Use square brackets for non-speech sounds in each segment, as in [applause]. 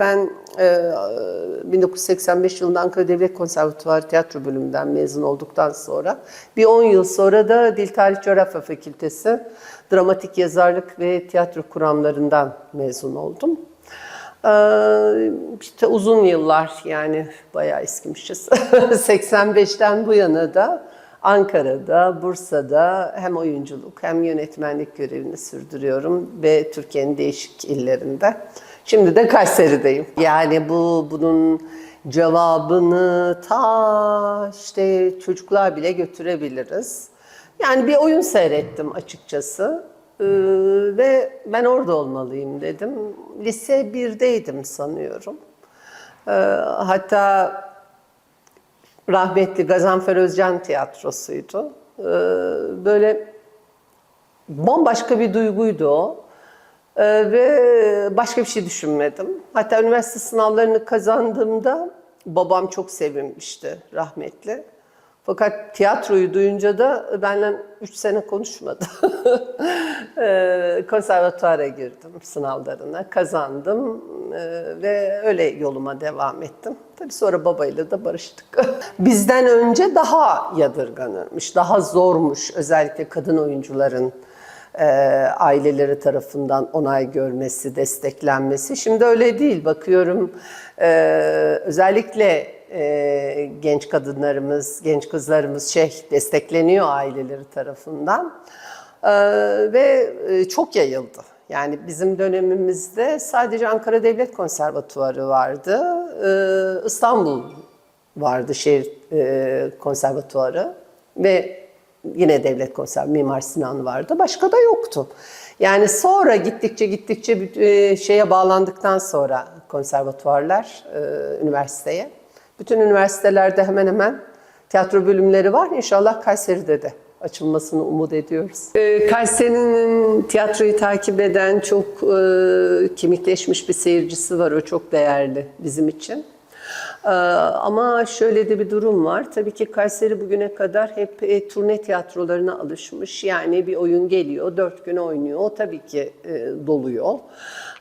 ben e, 1985 yılında Ankara Devlet Konservatuvarı Tiyatro Bölümünden mezun olduktan sonra bir 10 yıl sonra da Dil Tarih Coğrafya Fakültesi Dramatik Yazarlık ve Tiyatro Kuramlarından mezun oldum. Ee, işte uzun yıllar yani bayağı eskimişiz. [laughs] 85'ten bu yana da Ankara'da, Bursa'da hem oyunculuk hem yönetmenlik görevini sürdürüyorum ve Türkiye'nin değişik illerinde. Şimdi de Kayseri'deyim. Yani bu bunun cevabını ta işte çocuklar bile götürebiliriz. Yani bir oyun seyrettim açıkçası. Ee, ve ben orada olmalıyım dedim. Lise 1'deydim sanıyorum. Ee, hatta rahmetli Gazanfer Özcan tiyatrosuydu. Ee, böyle bambaşka bir duyguydu o. Ee, ve başka bir şey düşünmedim. Hatta üniversite sınavlarını kazandığımda babam çok sevinmişti rahmetli. Fakat tiyatroyu duyunca da benden 3 sene konuşmadı. [laughs] Ee, Konservatuara girdim sınavlarına, kazandım ee, ve öyle yoluma devam ettim. Tabii sonra babayla da barıştık. [laughs] Bizden önce daha yadırganırmış, daha zormuş özellikle kadın oyuncuların e, aileleri tarafından onay görmesi, desteklenmesi. Şimdi öyle değil. Bakıyorum özellikle e, genç kadınlarımız, genç kızlarımız şey destekleniyor aileleri tarafından E, ve e, çok yayıldı. Yani bizim dönemimizde sadece Ankara Devlet Konservatuvarı vardı, e, İstanbul vardı şehir e, konservatuvarı ve yine devlet konser Mimar Sinan vardı. Başka da yoktu. Yani sonra gittikçe gittikçe e, şeye bağlandıktan sonra konservatuvarlar e, üniversiteye. Bütün üniversitelerde hemen hemen tiyatro bölümleri var. İnşallah Kayseri'de de açılmasını umut ediyoruz. E, Kayseri'nin tiyatroyu takip eden çok e, kemikleşmiş bir seyircisi var. O çok değerli bizim için. Ee, Ama şöyle de bir durum var. Tabii ki Kayseri bugüne kadar hep e, turne tiyatrolarına alışmış. Yani bir oyun geliyor, dört gün oynuyor. O tabii ki e, doluyor.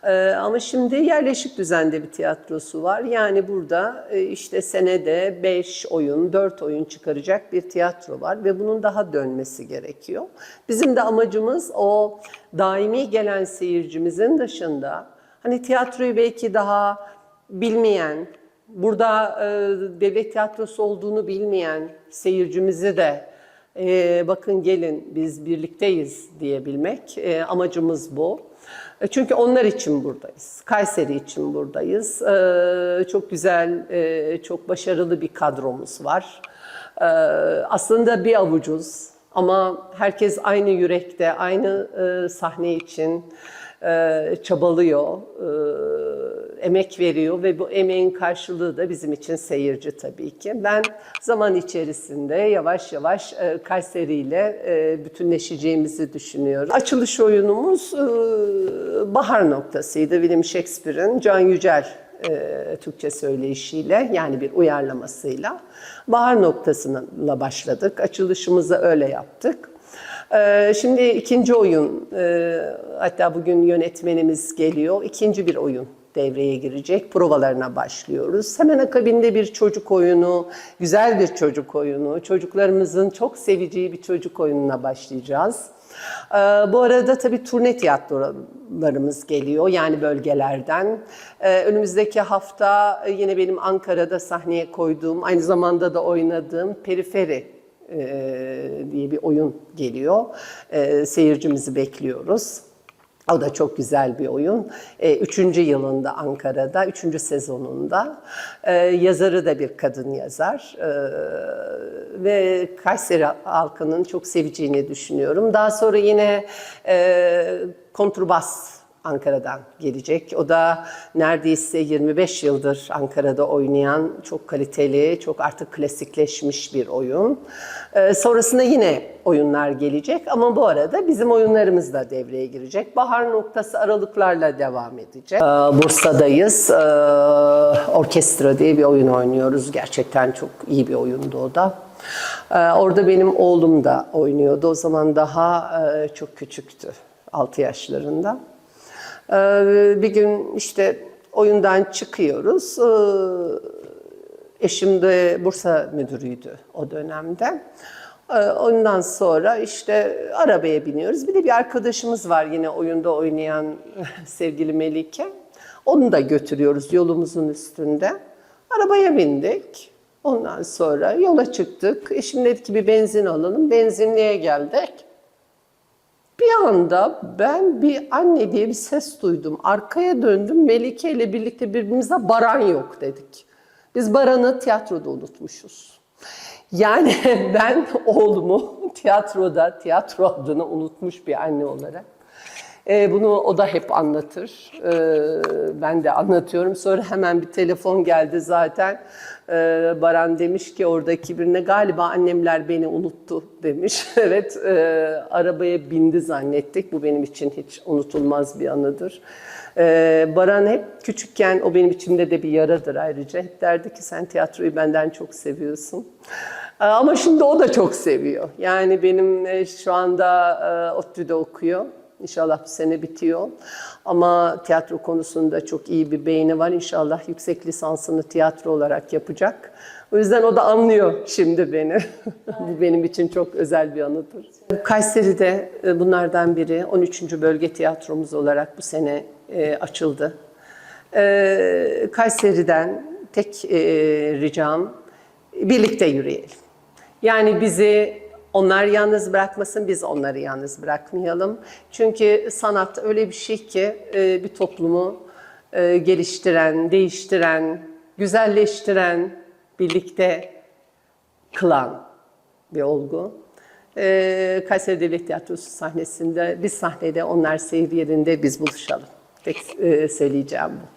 Ee, Ama şimdi yerleşik düzende bir tiyatrosu var. Yani burada e, işte senede beş oyun, dört oyun çıkaracak bir tiyatro var. Ve bunun daha dönmesi gerekiyor. Bizim de amacımız o daimi gelen seyircimizin dışında... Hani tiyatroyu belki daha bilmeyen, burada e, devlet tiyatrosu olduğunu bilmeyen seyircimizi de e, bakın gelin biz birlikteyiz diyebilmek e, amacımız bu. E, Çünkü onlar için buradayız. Kayseri için buradayız. E, çok güzel, e, çok başarılı bir kadromuz var. E, aslında bir avucuz ama herkes aynı yürekte, aynı e, sahne için e, çabalıyor, e, emek veriyor ve bu emeğin karşılığı da bizim için seyirci tabii ki. Ben zaman içerisinde yavaş yavaş e, Kayseri ile e, bütünleşeceğimizi düşünüyorum. Açılış oyunumuz e, bahar noktasıydı. William Shakespeare'in Can Yücel Türkçe söyleyişiyle yani bir uyarlamasıyla bahar noktasıyla başladık. Açılışımızı öyle yaptık. Şimdi ikinci oyun, hatta bugün yönetmenimiz geliyor. İkinci bir oyun devreye girecek. Provalarına başlıyoruz. Hemen akabinde bir çocuk oyunu, güzel bir çocuk oyunu, çocuklarımızın çok seveceği bir çocuk oyununa başlayacağız. Ee, Bu arada tabii turne tiyatrolarımız geliyor yani bölgelerden. Ee, Önümüzdeki hafta e, yine benim Ankara'da sahneye koyduğum, aynı zamanda da oynadığım Periferi e, diye bir oyun geliyor. E, seyircimizi bekliyoruz. O da çok güzel bir oyun. E, üçüncü yılında Ankara'da, üçüncü sezonunda. E, yazarı da bir kadın yazar. E, ve Kayseri halkının çok seveceğini düşünüyorum. Daha sonra yine e, kontrbas Ankara'dan gelecek. O da neredeyse 25 yıldır Ankara'da oynayan çok kaliteli, çok artık klasikleşmiş bir oyun. Ee, sonrasında yine oyunlar gelecek ama bu arada bizim oyunlarımız da devreye girecek. Bahar noktası aralıklarla devam edecek. Ee, Bursa'dayız. Ee, orkestra diye bir oyun oynuyoruz. Gerçekten çok iyi bir oyundu o da. Ee, orada benim oğlum da oynuyordu. O zaman daha e, çok küçüktü. 6 yaşlarında. Ee, bir gün işte oyundan çıkıyoruz. Ee, Eşim de Bursa müdürüydü o dönemde. Ee, Ondan sonra işte arabaya biniyoruz. Bir de bir arkadaşımız var yine oyunda oynayan [laughs] sevgili Melike. Onu da götürüyoruz yolumuzun üstünde. Arabaya bindik. Ondan sonra yola çıktık. Eşim dedi ki bir benzin alalım. Benzinliğe geldik. Bir anda ben bir anne diye bir ses duydum. Arkaya döndüm. Melike ile birlikte birbirimize Baran yok dedik. Biz Baran'ı tiyatroda unutmuşuz. Yani [laughs] ben oğlumu tiyatroda, tiyatro adını unutmuş bir anne olarak. Ee, bunu o da hep anlatır. Ee, ben de anlatıyorum. Sonra hemen bir telefon geldi zaten. Ee, Baran demiş ki oradaki birine galiba annemler beni unuttu demiş. [laughs] evet e, arabaya bindi zannettik. Bu benim için hiç unutulmaz bir anıdır. Ee, Baran hep küçükken o benim içimde de bir yaradır ayrıca. Hep derdi ki sen tiyatroyu benden çok seviyorsun. Ama şimdi o da çok seviyor. Yani benim e, şu anda e, ODTÜ'de okuyor. İnşallah bu sene bitiyor. Ama tiyatro konusunda çok iyi bir beyni var. İnşallah yüksek lisansını tiyatro olarak yapacak. O yüzden o da anlıyor şimdi beni. [laughs] bu benim için çok özel bir anıdır. Kayseri'de e, bunlardan biri 13. Bölge Tiyatromuz olarak bu sene e, açıldı. E, Kayseri'den tek ricam birlikte yürüyelim. Yani bizi onlar yalnız bırakmasın, biz onları yalnız bırakmayalım. Çünkü sanat öyle bir şey ki e, bir toplumu e, geliştiren, değiştiren, güzelleştiren, birlikte kılan bir olgu. E, Kayseri Devlet Tiyatrosu sahnesinde, biz sahnede, onlar seyir yerinde biz buluşalım. Tek söyleyeceğim bu.